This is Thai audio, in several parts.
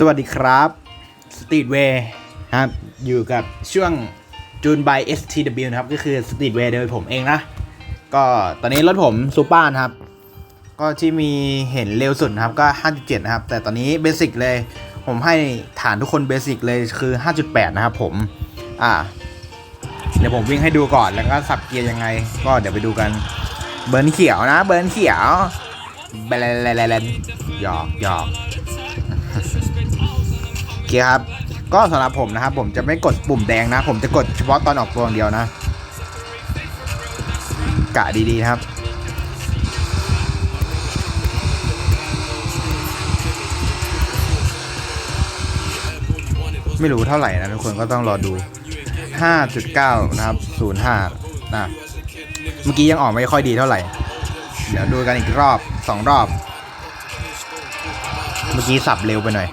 สวัสดีครับสตรีทเวย์ครับ อยู่กับช่วงจูนบาย STW นะครับ ก็คือสตรีทเวย์โดยผมเองนะ ก็ตอนนี้รถผมซูเปอร์นะครับ ก็ที่มีเห็นเร็วสุดนะครับ ก็ 5.7 นะครับ แต่ตอนนี้เบสิกเลย ผมให้ฐานทุกคนเบสิกเลยคือ 5.8 นะครับผม อ่า เดี๋ยวผมวิ่งให้ดูก่อนแล้วก็สับเกียร์ยังไง ก็เดี๋ยวไปดูกัน เบิร์นเขียวนะ เบิร์นเขียวแบลนแลนหยอกหยอกโอ เคครับ ก็สำหรับผมนะครับ ผมจะไม่กดปุ่มแดงนะ ผมจะกดเฉพาะตอนออกตัวอย่างเดียวนะ กะดีๆครับไม่รู้เท่าไหร่นะทุกคนก็ต้องรอดู 5.9 นะครับ 05 นะ เมื่อกี้ยังออกไม่ค่อยดีเท่าไหร่ เดี๋ยวดูกันอีกรอบ 2 รอบ เมื่อกี้สับเร็วไปหน่อย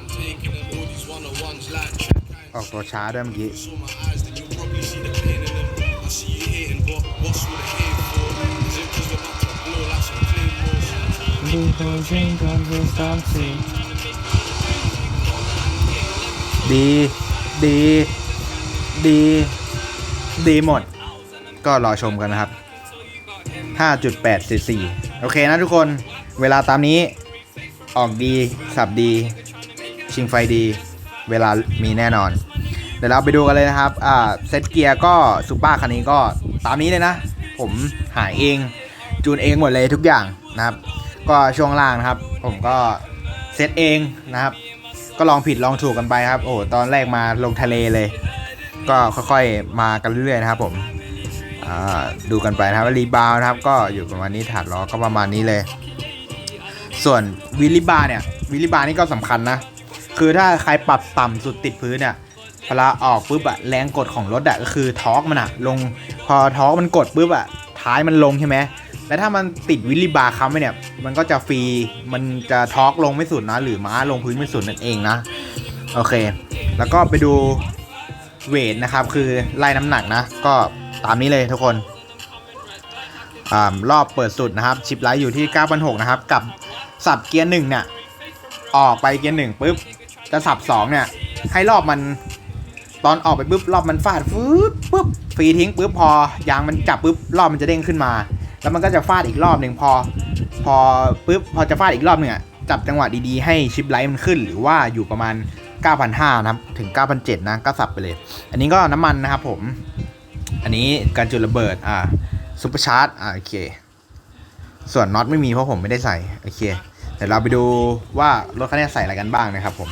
ออกตัวช้าด้วยเมื่อกี้ดี ดี ดี ดีหมด ก็รอชมกันนะครับ 5.8 cc โอเคนะทุกคน เวลาตามนี้ ออกดี สับดี ชิงไฟดี เวลามีแน่นอน เดี๋ยวเราไปดูกันเลยนะครับอ่าเซตเกียร์ก็ซูเปอร์คันนี้ก็ตามนี้เลยนะ ผมหาเอง จูนเองหมดเลยทุกอย่างนะครับ ก็ช่วงล่างนะครับ ผมก็เซตเองนะครับ ก็ลองผิดลองถูกกันไปครับ โอ้โหตอนแรกมาลงทะเลเลย ก็ค่อยๆมากันเรื่อยๆนะครับ ผมอ่าดูกันไปนะครับรีบาวนะครับ ก็อยู่ประมาณนี้ถาดล้อก็ประมาณนี้เลย ส่วนวิลลิบาร์เนี่ยวิลลิบาร์นี่ก็สำคัญนะ คือถ้าใครปรับต่ำสุดติดพื้นเนี่ยเวลาออกปุ๊บอะแรงกดของรถอะก็คือทอร์กมันอะลง พอทอร์กมันกดปุ๊บอะท้ายมันลงใช่ไหมแล้วถ้ามันติดวิลลิบาร์ค้ำไว้เนี่ย มันก็จะฟรี มันจะทอร์กลงไม่สุดนะ หรือม้าลงพื้นไม่สุดนั่นเองนะ โอเค แล้วก็ไปดูเวทนะครับ คือไล่น้ำหนักนะ ก็ตามนี้เลยทุกคนอ่ารอบเปิดสุดนะครับ ชิปไลท์อยู่ที่ 9,600 นะครับ กับสับเกียร์หนึ่งเนี่ย ออกไปเกียร์หนึ่งปุ๊บ จะสับสองเนี่ย ให้รอบมันตอนออกไปปุ๊บรอบมันฟาดฟึ๊บปุ๊บฟรีทิ้งปุ๊บพอยางมันจับปุ๊บรอบมันจะเด้งขึ้นมา แล้วมันก็จะฟาดอีกรอบหนึ่งพอ พอปุ๊บพอจะฟาดอีกรอบหนึ่งอะจับจังหวะดีๆให้ชิปไลท์มันขึ้น หรือว่าอยู่ประมาณ 9,500นะครับถึง 9,700นะก็สับไปเลย อันนี้ก็น้ำมันนะครับผม อันนี้การจุดระเบิดอ่าซุปเปอร์ชาร์จอ่าโอเค ส่วนน็อตไม่มีเพราะผมไม่ได้ใส่โอเคเดี๋ยวเราไปดูว่ารถคันนี้ใส่อะไรกันบ้างนะครับผม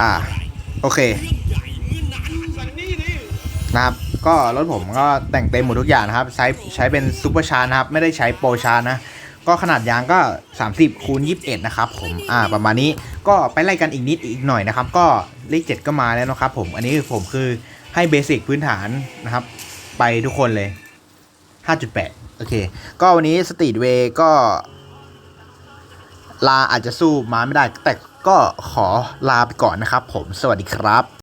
อ่า โอเคนะครับ ก็รถผมก็แต่งเต็มหมดทุกอย่างนะครับ ใช้ใช้เป็นซูเปอร์ชาร์นะครับ ไม่ได้ใช้โปรชาร์นะ ก็ขนาดยางก็ 30คูณ21 นะครับผม อ่า ประมาณนี้ ก็ไปไล่กันอีกนิดอีกหน่อยนะครับ ก็เลข7ก็มาแล้วนะครับผม อันนี้คือผมคือให้เบสิกพื้นฐานนะครับ ไปทุกคนเลย 5.8 โอเค ก็วันนี้สตรีทเวย์ก็ลาอาจจะสู้ม้าไม่ได้แต่ ก็ขอลาไปก่อนนะครับผมสวัสดีครับ